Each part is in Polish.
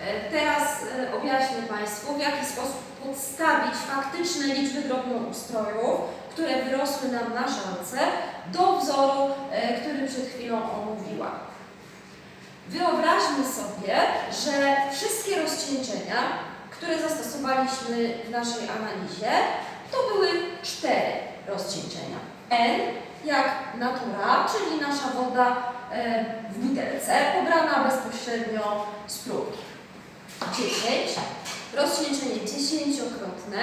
E, Teraz e, objaśnię Państwu, w jaki sposób podstawić faktyczne liczby drobnoustrojów, które wyrosły nam na żalce, do wzoru, e, który przed chwilą omówiłam. Wyobraźmy sobie, że wszystkie rozcieńczenia, które zastosowaliśmy w naszej analizie, to były cztery rozcieńczenia. N jak natura, czyli nasza woda w butelce, pobrana bezpośrednio z próbki. 10, rozcieńczenie dziesięciokrotne,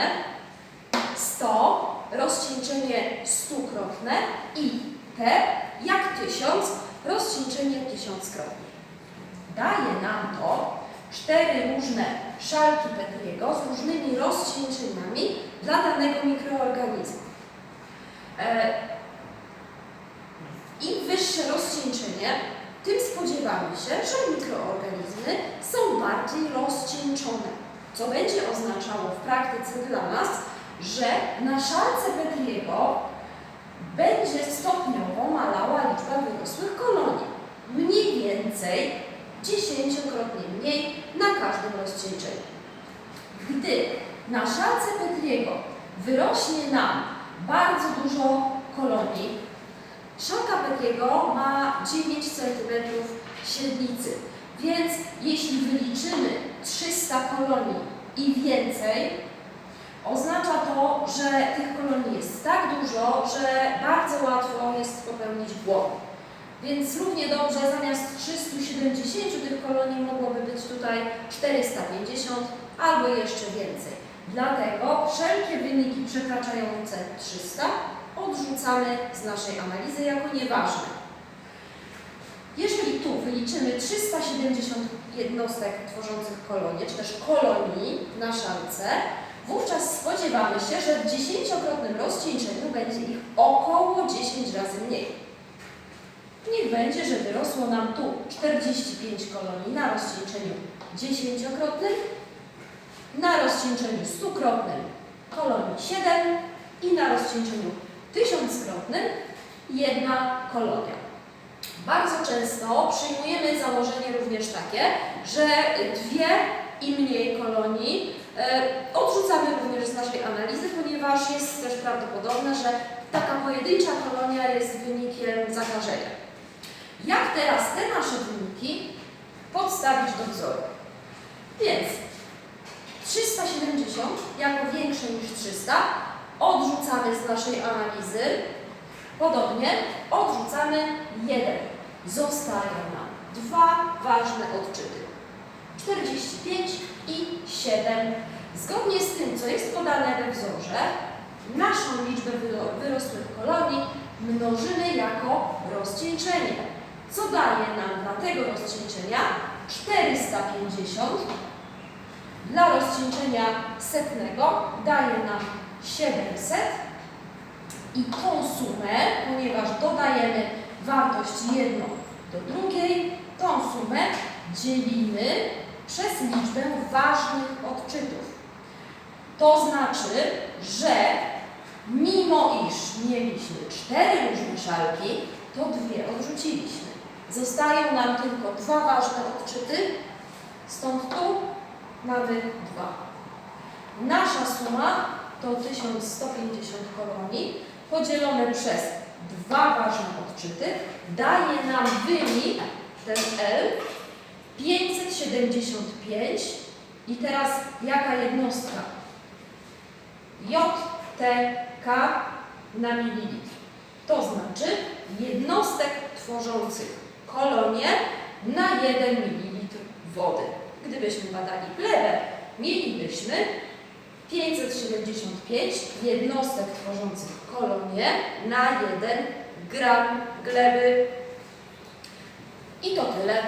100, rozcieńczenie stukrotne i T jak tysiąc, rozcieńczenie tysiąckrotne. Daje nam to cztery różne szalki Petriego z różnymi rozcieńczeniami dla danego mikroorganizmu. E, Im wyższe rozcieńczenie, tym spodziewamy się, że mikroorganizmy są bardziej rozcieńczone, co będzie oznaczało w praktyce dla nas, że na szalce Petriego będzie stopniowo malała liczba wyrosłych kolonii. Mniej więcej dziesięciokrotnie mniej na każdym rozcieńczeniu. Gdy na szalce Petriego wyrośnie nam bardzo dużo kolonii, szalka Petriego ma 9 cm średnicy, więc jeśli wyliczymy 300 kolonii i więcej, oznacza to, że tych kolonii jest tak dużo, że bardzo łatwo jest popełnić błąd. Więc równie dobrze zamiast 370 tych kolonii mogłoby być tutaj 450 albo jeszcze więcej. Dlatego wszelkie wyniki przekraczające 300 odrzucamy z naszej analizy jako nieważne. Jeżeli tu wyliczymy 370 jednostek tworzących kolonię, czy też kolonii na szalce, wówczas spodziewamy się, że w dziesięciokrotnym rozcieńczeniu będzie ich około 10 razy mniej. Niech będzie, że wyrosło nam tu 45 kolonii na rozcieńczeniu dziesięciokrotnym, na rozcieńczeniu stukrotnym kolonii 7 i na rozcieńczeniu tysiąckrotnym jedna kolonia. Bardzo często przyjmujemy założenie również takie, że dwie i mniej kolonii e, odrzucamy również z naszej analizy, ponieważ jest też prawdopodobne, że taka pojedyncza kolonia jest wynikiem zakażenia. Jak teraz te nasze wyniki podstawić do wzoru? Więc 370 jako większe niż 300 odrzucamy z naszej analizy. Podobnie odrzucamy 1. Zostają nam dwa ważne odczyty. 45 i 7. Zgodnie z tym, co jest podane we wzorze, naszą liczbę wyro- wyrosłych kolonii mnożymy jako rozcieńczenie, co daje nam dla tego rozcieńczenia 450 dla rozcieńczenia setnego daje nam 700 i tą sumę, ponieważ dodajemy wartość jedną do drugiej, tą sumę dzielimy przez liczbę ważnych odczytów. To znaczy, że mimo iż mieliśmy cztery różne szalki, to dwie odrzuciliśmy. Zostają nam tylko dwa ważne odczyty, stąd tu mamy dwa. Nasza suma to 1150 kolonii podzielone przez dwa ważne odczyty daje nam wynik, ten L, 575 i teraz jaka jednostka? JTK na mililitr. To znaczy jednostek tworzących kolonię na 1 ml wody. Gdybyśmy badali glebę, mielibyśmy 575 jednostek tworzących kolonię na 1 gram gleby. I to tyle.